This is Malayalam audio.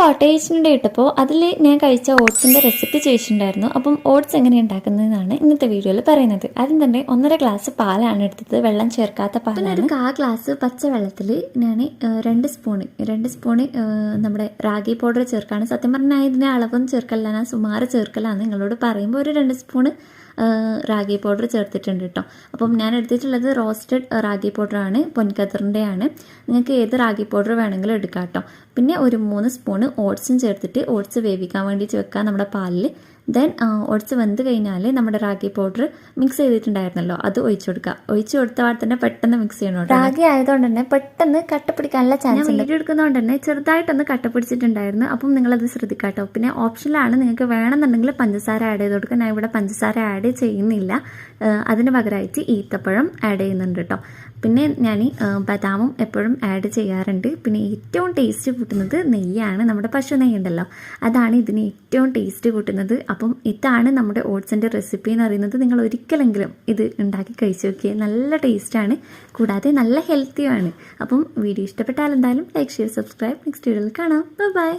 വാട്ടർ ഏഷ്യന്റെ ഇട്ടപ്പോൾ അതിൽ ഞാൻ കഴിച്ച ഓട്സിന്റെ റെസിപ്പി ചോദിച്ചിട്ടുണ്ടായിരുന്നു. അപ്പം ഓട്സ് എങ്ങനെ ഉണ്ടാക്കുന്നതെന്നാണ് ഇന്നത്തെ വീഡിയോയിൽ പറയുന്നത്. ആദ്യം തന്നെ ഒന്നര ഗ്ലാസ് പാലാണ് എടുത്തത്. വെള്ളം ചേർക്കാത്ത പാലാണ് ഒരു കാ ഗ്ലാസ് പച്ചവെള്ളത്തിൽ ഞാൻ രണ്ട് സ്പൂണ് രണ്ട് സ്പൂണ് നമ്മുടെ റാഗി പൗഡർ ചേർക്കാണ്. സത്യം പറഞ്ഞാൽ ഇതിന്റെ അളവൊന്നും ചേർക്കലാണ് സുമാറ് ചേർക്കലാണ്. നിങ്ങളോട് പറയുമ്പോൾ ഒരു രണ്ട് സ്പൂണ് റാഗി പൗഡർ ചേർത്തിട്ടുണ്ട് കേട്ടോ. അപ്പം ഞാൻ എടുത്തിട്ടുള്ളത് റോസ്റ്റഡ് റാഗി പൗഡറാണ് പൊൻകതറിന്റെയാണ് നിങ്ങൾക്ക് ഏത് റാഗി പൗഡർ വേണമെങ്കിലും എടുക്കാം കേട്ടോ. പിന്നെ ഒരു മൂന്ന് സ്പൂണ് ഓട്സും ചേർത്തിട്ട് ഓട്സ് വേവിക്കാൻ വേണ്ടിയിട്ട് വെക്കാം നമ്മുടെ പാലിൽ ദെൻ ഒഴിച്ച് വെന്ത് കഴിഞ്ഞാൽ നമ്മുടെ റാഗി പൗഡർ മിക്സ് ചെയ്തിട്ടുണ്ടായിരുന്നല്ലോ അത് ഒഴിച്ചു കൊടുക്കുക ഒഴിച്ചു കൊടുത്ത തന്നെ പെട്ടെന്ന് മിക്സ് ചെയ്യണം റാഗി ആയതുകൊണ്ട് തന്നെ പെട്ടെന്ന് കട്ടപ്പിടിക്കാനുള്ള ചാൻസ് ഉണ്ട്. വീഡിയോ എടുക്കുന്നതുകൊണ്ട് തന്നെ ചെറുതായിട്ടൊന്ന് കട്ടപ്പിടിച്ചിട്ടുണ്ടായിരുന്നു അപ്പം നിങ്ങളത് ശ്രദ്ധിക്കാട്ടോ. കേട്ടോ പിന്നെ ഓപ്ഷനിലാണ് നിങ്ങൾക്ക് വേണമെന്നുണ്ടെങ്കിൽ പഞ്ചസാര ആഡ് ചെയ്ത് കൊടുക്കുക. ഞാൻ ഇവിടെ പഞ്ചസാര ആഡ് ചെയ്യുന്നില്ല. അതിന് പകരമായിട്ട് ഈത്തപ്പഴം ആഡ് ചെയ്യുന്നുണ്ട് കേട്ടോ. പിന്നെ ഞാൻ ബദാമും എപ്പോഴും ആഡ് ചെയ്യാറുണ്ട്. പിന്നെ ഏറ്റവും ടേസ്റ്റ് കൂട്ടുന്നത് നെയ്യാണ്. നമ്മുടെ പശു നെയ്യുണ്ടല്ലോ അതാണ് ഇതിന് ഏറ്റവും ടേസ്റ്റ് കൂട്ടുന്നത്. അപ്പം ഇതാണ് നമ്മുടെ ഓട്സിന്റെ റെസിപ്പി എന്ന് പറയുന്നത്. നിങ്ങൾ ഒരിക്കലെങ്കിലും ഇത് ഉണ്ടാക്കി കഴിച്ചു നോക്കിയാൽ നല്ല ടേസ്റ്റാണ് കൂടാതെ നല്ല ഹെൽത്തിയുമാണ് അപ്പം വീഡിയോ ഇഷ്ടപ്പെട്ടാൽ എന്തായാലും ലൈക്ക് ഷെയർ സബ്സ്ക്രൈബ് നെക്സ്റ്റ് വീഡിയോയിൽ കാണാം. ബൈ